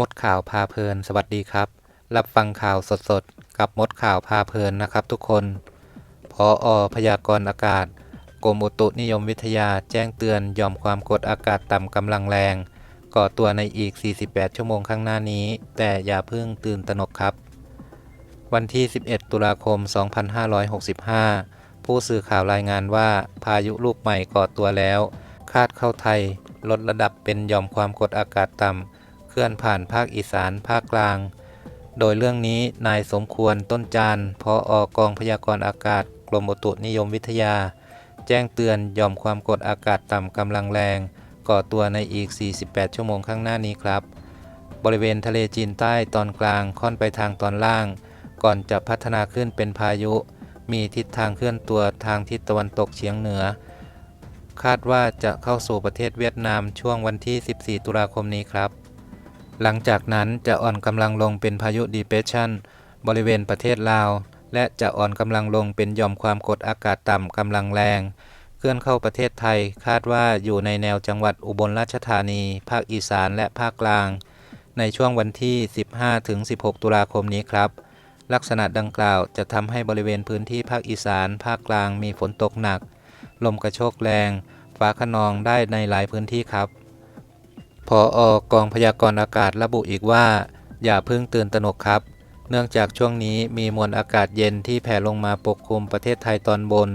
มดข่าวพาเพลิน สวัสดีครับ รับฟังข่าวสดๆ กับมดข่าวพาเพลินนะครับทุกคน พออพยากรณ์อากาศ กรมอุตุนิยมวิทยาแจ้งเตือนยอมความกดอากาศต่ำกำลังแรง ก่อตัวในอีก 48 ชั่วโมงข้างหน้านี้ แต่อย่าเพิ่งตื่นตระหนกครับ วันที่ 11 ตุลาคม 2565 ผู้สื่อข่าวรายงานว่าพายุลูกใหม่ก่อตัวแล้ว คาดเข้าไทย ลดระดับเป็นยอมความกดอากาศต่ำ เคลื่อนผ่านภาคอีสานภาคกลาง โดยเรื่องนี้นายสมควรต้นจานพออกองพยากรณ์อากาศ กรมอุตุนิยมวิทยา แจ้งเตือนย่อมความกดอากาศต่ำกำลังแรง ก่อตัวในอีก 48 ชั่วโมงข้างหน้านี้ครับ บริเวณทะเลจีนใต้ตอนกลางค่อนไปทางตอนล่าง ก่อนจะพัฒนาขึ้นเป็นพายุ มีทิศทางเคลื่อนตัวทางทิศตะวันตกเฉียงเหนือคาดว่าจะเข้าสู่ประเทศเวียดนามช่วงวันที่ 14 ตุลาคมนี้ครับ หลังจากนั้นจะอ่อนกำลังลงเป็นพายุดีเพรสชันบริเวณประเทศลาว และจะอ่อนกำลังลงเป็นหย่อมความกดอากาศต่ำกำลังแรง เคลื่อนเข้าประเทศไทยคาดว่าอยู่ในแนวจังหวัดอุบลราชธานี ภาคอีสานและภาคกลาง ในช่วงวันที่ 15-16 ตุลาคมนี้ครับ ลักษณะดังกล่าวจะทำให้บริเวณพื้นที่ภาคอีสาน ภาคกลางมีฝนตกหนัก ลมกระโชกแรง ฟ้าขนองได้ในหลายพื้นที่ครับ พออกองพยากรณ์อากาศระบุอีกว่า อย่าเพิ่งตื่นตระหนกครับ เนื่องจากช่วงนี้มีมวลอากาศเย็นที่แผ่ลงมาปกคลุมประเทศไทยตอนบน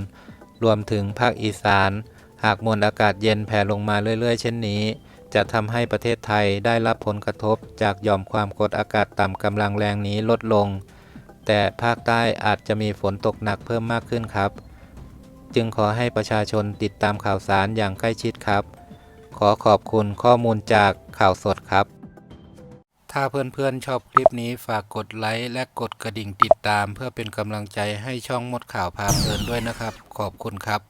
รวมถึงภาคอีสาน หากมวลอากาศเย็นแผ่ลงมาเรื่อย ๆ เช่นนี้ จะทำให้ประเทศไทยได้รับผลกระทบจากหย่อมความกดอากาศต่ำกำลังแรงนี้ลดลง แต่ภาคใต้อาจจะมีฝนตกหนักเพิ่มมากขึ้นครับ จึงขอให้ประชาชนติดตามข่าวสารอย่างใกล้ชิดครับ ขอขอบคุณข้อมูลจากข่าวสดครับ ถ้าเพื่อนๆชอบคลิปนี้ฝากกดไลค์และกดกระดิ่งติดตาม เพื่อเป็นกำลังใจให้ช่องมดข่าวพาเพลินด้วยนะครับ ขอบคุณครับ